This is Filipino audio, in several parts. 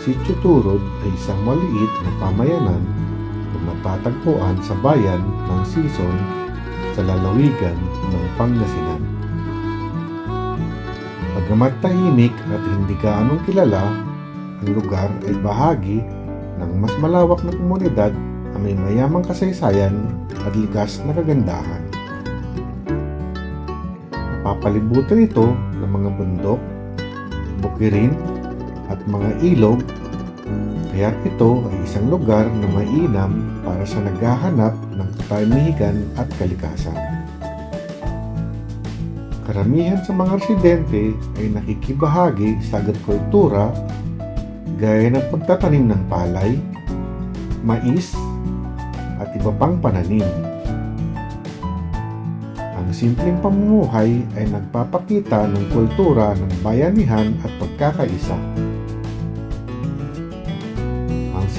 Ang Sitio Turod ay isang maliit na pamayanan na matatagpuan sa bayan ng Sison sa lalawigan ng Pangasinan. Pagkamat tahimik at hindi gaanong kilala, ang lugar ay bahagi ng mas malawak na komunidad na may mayamang kasaysayan at likas na kagandahan. Napapalibutan ito ng mga bundok, bukirin at mga ilog kaya ito ay isang lugar na mainam para sa naghahanap ng katahimikan at kalikasan. Karamihan sa mga residente ay nakikibahagi sa agrikultura gaya ng pagtatanim ng palay, mais, at iba pang pananim. Ang simpleng pamumuhay ay nagpapakita ng kultura ng bayanihan at pagkakaisa.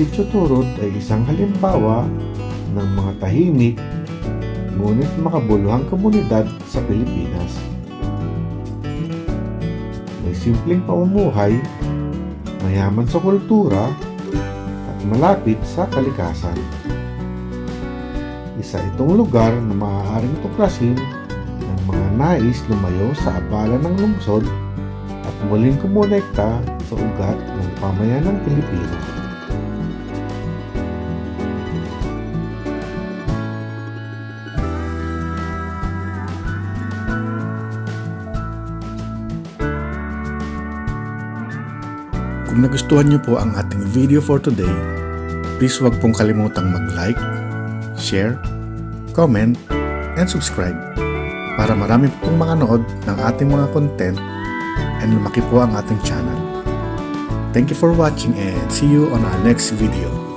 Turod ay isang halimbawa ng mga tahimik ngunit makabuluhang komunidad sa Pilipinas. May simpleng pamumuhay, mayaman sa kultura, at malapit sa kalikasan. Isa itong lugar na maaaring tuklasin ng mga nais lumayo sa abala ng lungsod at muling kumonekta sa ugat ng pamayanang Pilipino. Kung nagustuhan niyo po ang ating video for today, please huwag pong kalimutang mag-like, share, comment, and subscribe para marami pong makanood ng ating mga content and lumaki po ang ating channel. Thank you for watching and see you on our next video.